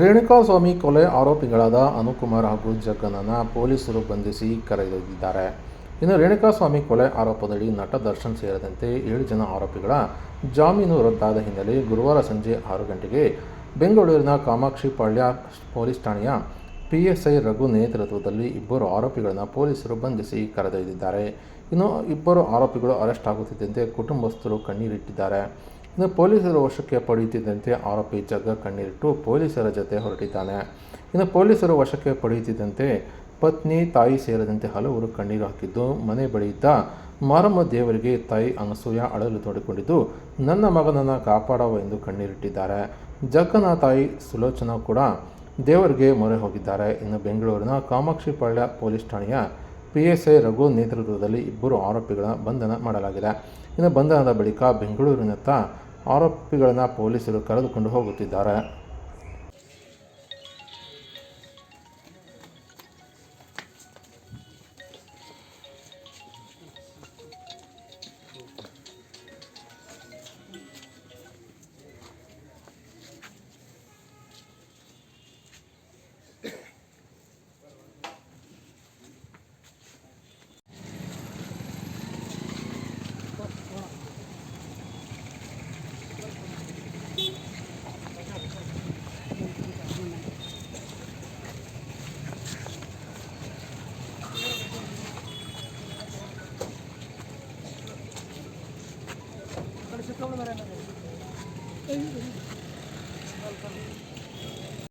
ರೇಣುಕಾಸ್ವಾಮಿ ಕೊಲೆ ಆರೋಪಿಗಳಾದ ಅನುಕುಮಾರ್ ಹಾಗೂ ಜಗ್ಗನನ್ನ ಪೊಲೀಸರು ಬಂಧಿಸಿ ಕರೆದೊಯ್ದಿದ್ದಾರೆ. ಇನ್ನು ರೇಣುಕಾಸ್ವಾಮಿ ಕೊಲೆ ಆರೋಪದಡಿ ನಟ ದರ್ಶನ್ ಸೇರಿದಂತೆ ಏಳು ಜನ ಆರೋಪಿಗಳ ಜಾಮೀನು ರದ್ದಾದ ಹಿನ್ನೆಲೆ ಗುರುವಾರ ಸಂಜೆ ಆರು ಗಂಟೆಗೆ ಬೆಂಗಳೂರಿನ ಕಾಮಾಕ್ಷಿಪಾಳ್ಯ ಪೊಲೀಸ್ ಠಾಣೆಯ ಪಿಎಸ್ಐ ರಘು ನೇತೃತ್ವದಲ್ಲಿ ಇಬ್ಬರು ಆರೋಪಿಗಳನ್ನು ಪೊಲೀಸರು ಬಂಧಿಸಿ ಕರೆದೊಯ್ದಿದ್ದಾರೆ. ಇನ್ನು ಇಬ್ಬರು ಆರೋಪಿಗಳು ಅರೆಸ್ಟ್ ಆಗುತ್ತಿದ್ದಂತೆ ಕುಟುಂಬಸ್ಥರು ಕಣ್ಣೀರಿಟ್ಟಿದ್ದಾರೆ. ಇನ್ನು ಪೊಲೀಸರು ವಶಕ್ಕೆ ಪಡೆಯುತ್ತಿದ್ದಂತೆ ಆರೋಪಿ ಜಗ್ಗ ಕಣ್ಣೀರಿಟ್ಟು ಪೊಲೀಸರ ಜೊತೆ ಹೊರಟಿದ್ದಾನೆ. ಇನ್ನು ಪೊಲೀಸರು ವಶಕ್ಕೆ ಪಡೆಯುತ್ತಿದ್ದಂತೆ ಪತ್ನಿ, ತಾಯಿ ಸೇರಿದಂತೆ ಹಲವರು ಕಣ್ಣೀರು ಹಾಕಿದ್ದು ಮನೆ ಬಳಿಯಿದ್ದ ಮಾರಮ್ಮ ದೇವರಿಗೆ ತಾಯಿ ಅನಸೂಯ ಅಳಲು ತೋಡಿಕೊಂಡಿದ್ದು, ನನ್ನ ಮಗನನ್ನು ಕಾಪಾಡವ ಎಂದು ಕಣ್ಣೀರಿಟ್ಟಿದ್ದಾರೆ. ಜಗ್ಗನ ತಾಯಿ ಸುಲೋಚನಾ ಕೂಡ ದೇವರಿಗೆ ಮೊರೆ ಹೋಗಿದ್ದಾರೆ. ಇನ್ನು ಬೆಂಗಳೂರಿನ ಕಾಮಾಕ್ಷಿಪಾಳ್ಯ ಪೊಲೀಸ್ ಠಾಣೆಯ ಪಿಎಸ್ಐ ರಘು ನೇತೃತ್ವದಲ್ಲಿ ಇಬ್ಬರು ಆರೋಪಿಗಳ ಬಂಧನ ಮಾಡಲಾಗಿದೆ. ಇನ್ನು ಬಂಧನದ ಬಳಿಕ ಬೆಂಗಳೂರಿನತ್ತ ಆರೋಪಿಗಳನ್ನು ಪೊಲೀಸರು ಕರೆದುಕೊಂಡು ಹೋಗುತ್ತಿದ್ದಾರೆ. വരാനുള്ളത്